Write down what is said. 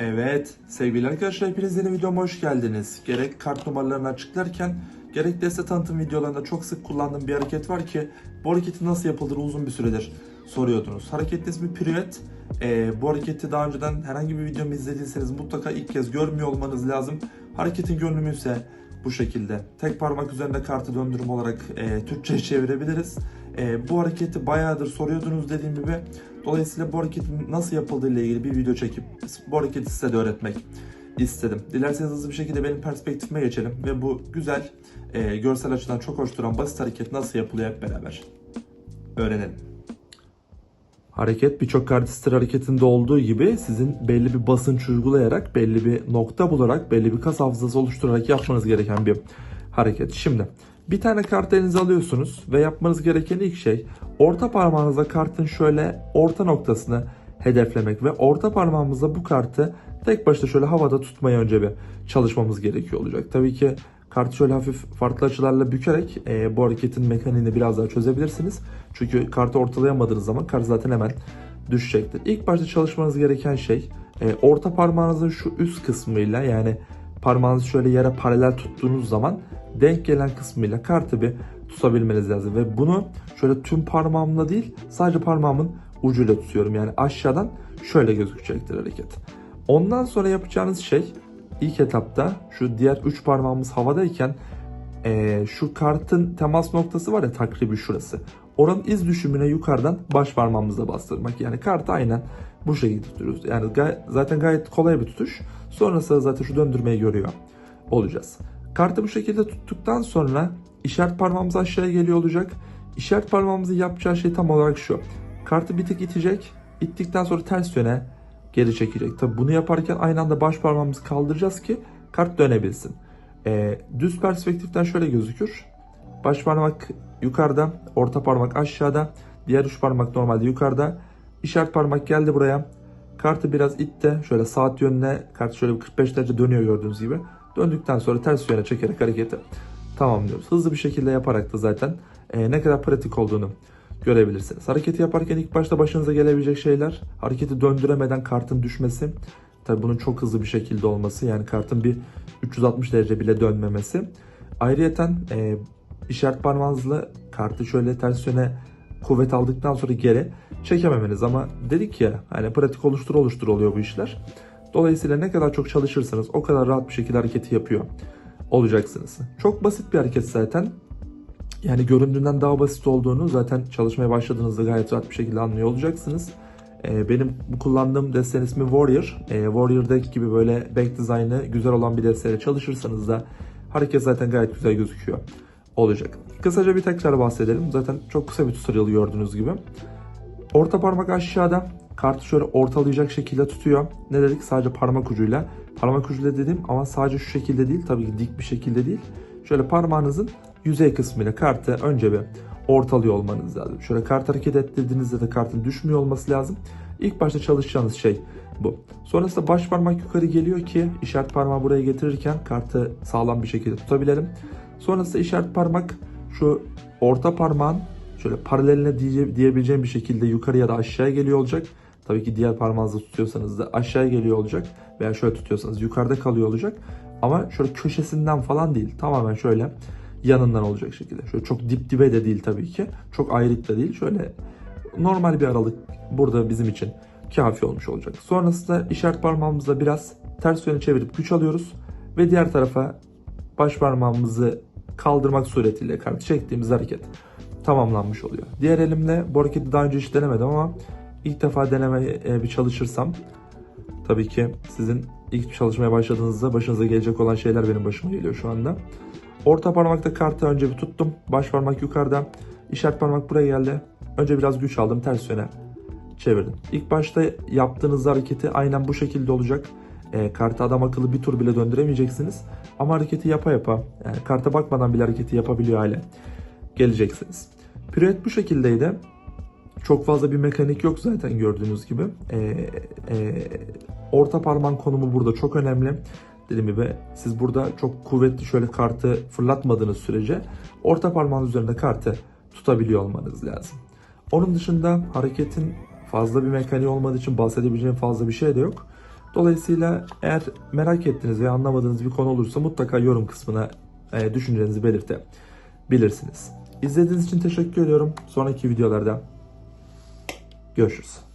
Evet, sevgili arkadaşlar hepiniz yeni videoma hoş geldiniz. Gerek kart numaralarını açıklarken, gerek deste tanıtım videolarında çok sık kullandığım bir hareket var ki bu hareketi nasıl yapılır uzun bir süredir soruyordunuz. Hareketin ismi piruet. Ee, bu hareketi daha önceden herhangi bir videomu izlediyseniz mutlaka ilk kez görmüyor olmanız lazım. Hareketin görünümü ise bu şekilde. Tek parmak üzerinde kartı döndürüm olarak e, Türkçe'ye çevirebiliriz. E, bu hareketi bayağıdır soruyordunuz dediğim gibi. Dolayısıyla bu hareketin nasıl yapıldığı ile ilgili bir video çekip bu hareketi size de öğretmek istedim. Dilerseniz hızlı bir şekilde benim perspektifime geçelim ve bu güzel, e, görsel açıdan çok hoş duran basit hareket nasıl yapılıyor hep beraber öğrenelim. Hareket birçok kartistir hareketinde olduğu gibi sizin belli bir basınç uygulayarak, belli bir nokta bularak, belli bir kas hafızası oluşturarak yapmanız gereken bir hareket. Şimdi bir tane kart elinize alıyorsunuz ve yapmanız gereken ilk şey orta parmağınızla kartın şöyle orta noktasını hedeflemek ve orta parmağımızla bu kartı tek başına şöyle havada tutmaya önce bir çalışmamız gerekiyor olacak. Tabii ki kartı şöyle hafif farklı açılarla bükerek e, bu hareketin mekaniğini biraz daha çözebilirsiniz. Çünkü kartı ortalayamadığınız zaman kart zaten hemen düşecektir. İlk başta çalışmanız gereken şey e, orta parmağınızın şu üst kısmıyla yani parmağınızı şöyle yere paralel tuttuğunuz zaman denk gelen kısmıyla kartı bir tutabilmeniz lazım. Ve bunu şöyle tüm parmağımla değil sadece parmağımın ucuyla tutuyorum. Yani aşağıdan şöyle gözükecektir hareket. Ondan sonra yapacağınız şey ilk etapta şu diğer üç parmağımız havadayken eee, şu kartın temas noktası var ya takribi şurası. Oranın iz düşümüne yukarıdan baş parmağımızla bastırmak. Yani kartı aynen bu şekilde tutuyoruz. Yani gay- zaten gayet kolay bir tutuş. Sonrasında zaten şu döndürmeyi görüyor olacağız. Kartı bu şekilde tuttuktan sonra işaret parmağımız aşağıya geliyor olacak. İşaret parmağımızın yapacağı şey tam olarak şu. Kartı bir tık itecek. İttikten sonra ters yöne geri çekecek. Tabi bunu yaparken aynı anda baş parmağımızı kaldıracağız ki kart dönebilsin. Ee, düz perspektiften şöyle gözükür. Baş parmak yukarıda, orta parmak aşağıda, diğer üç parmak normalde yukarıda. İşaret parmak geldi buraya. Kartı biraz itte. Şöyle saat yönüne kart şöyle bir 45 derece dönüyor gördüğünüz gibi. Döndükten sonra ters yöne çekerek hareketi tamamlıyoruz. Hızlı bir şekilde yaparak da zaten e, ne kadar pratik olduğunu görebilirsiniz. Hareketi yaparken ilk başta başınıza gelebilecek şeyler hareketi döndüremeden kartın düşmesi. Tabi bunun çok hızlı bir şekilde olması yani kartın bir 360 derece bile dönmemesi. Ayrıyeten e, işaret parmağınızla kartı şöyle ters yöne kuvvet aldıktan sonra geri çekememeniz ama dedik ya hani pratik oluştur oluştur oluyor bu işler. Dolayısıyla ne kadar çok çalışırsanız o kadar rahat bir şekilde hareketi yapıyor olacaksınız. Çok basit bir hareket zaten. Yani göründüğünden daha basit olduğunu zaten çalışmaya başladığınızda gayet rahat bir şekilde anlıyor olacaksınız. Ee, benim kullandığım destenin ismi Warrior. Ee, Warrior deck gibi böyle back design'ı güzel olan bir desteyle çalışırsanız da hareket zaten gayet güzel gözüküyor olacak. Kısaca bir tekrar bahsedelim. Zaten çok kısa bir tutorial gördüğünüz gibi. Orta parmak aşağıda. Kartı şöyle ortalayacak şekilde tutuyor. Ne dedik? Sadece parmak ucuyla. Parmak ucuyla dedim ama sadece şu şekilde değil. Tabii ki dik bir şekilde değil. Şöyle parmağınızın yüzey kısmıyla kartı önce bir ortalıyor olmanız lazım. Şöyle kart hareket ettirdiğinizde de kartın düşmüyor olması lazım. İlk başta çalışacağınız şey bu. Sonrasında baş parmak yukarı geliyor ki işaret parmağı buraya getirirken kartı sağlam bir şekilde tutabilelim. Sonrasında işaret parmak şu orta parmağın şöyle paraleline diye, diyebileceğim bir şekilde yukarı ya da aşağıya geliyor olacak. Tabii ki diğer parmağınızla tutuyorsanız da aşağıya geliyor olacak. Veya şöyle tutuyorsanız yukarıda kalıyor olacak. Ama şöyle köşesinden falan değil. Tamamen şöyle yanından olacak şekilde. Şöyle çok dip dibe de değil tabii ki. Çok ayrık da değil. Şöyle normal bir aralık burada bizim için kafi olmuş olacak. Sonrasında işaret parmağımızla biraz ters yöne çevirip güç alıyoruz. Ve diğer tarafa baş parmağımızı kaldırmak suretiyle kartı çektiğimiz hareket tamamlanmış oluyor. Diğer elimle bu hareketi daha önce hiç denemedim ama ilk defa denemeye e, bir çalışırsam tabii ki sizin ilk çalışmaya başladığınızda başınıza gelecek olan şeyler benim başıma geliyor şu anda. Orta parmakta kartı önce bir tuttum. Baş parmak yukarıda. İşaret parmak buraya geldi. Önce biraz güç aldım ters yöne çevirdim. İlk başta yaptığınız hareketi aynen bu şekilde olacak. E, kartı adam akıllı bir tur bile döndüremeyeceksiniz. Ama hareketi yapa yapa, yani karta bakmadan bile hareketi yapabiliyor hale geleceksiniz. Piruet bu şekildeydi. Çok fazla bir mekanik yok zaten gördüğünüz gibi. E, e, orta parmağın konumu burada çok önemli. Dediğim gibi siz burada çok kuvvetli şöyle kartı fırlatmadığınız sürece orta parmağın üzerinde kartı tutabiliyor olmanız lazım. Onun dışında hareketin fazla bir mekaniği olmadığı için bahsedebileceğim fazla bir şey de yok. Dolayısıyla eğer merak ettiğiniz ve anlamadığınız bir konu olursa mutlaka yorum kısmına e, düşüncelerinizi belirtebilirsiniz. İzlediğiniz için teşekkür ediyorum. Sonraki videolarda görüşürüz.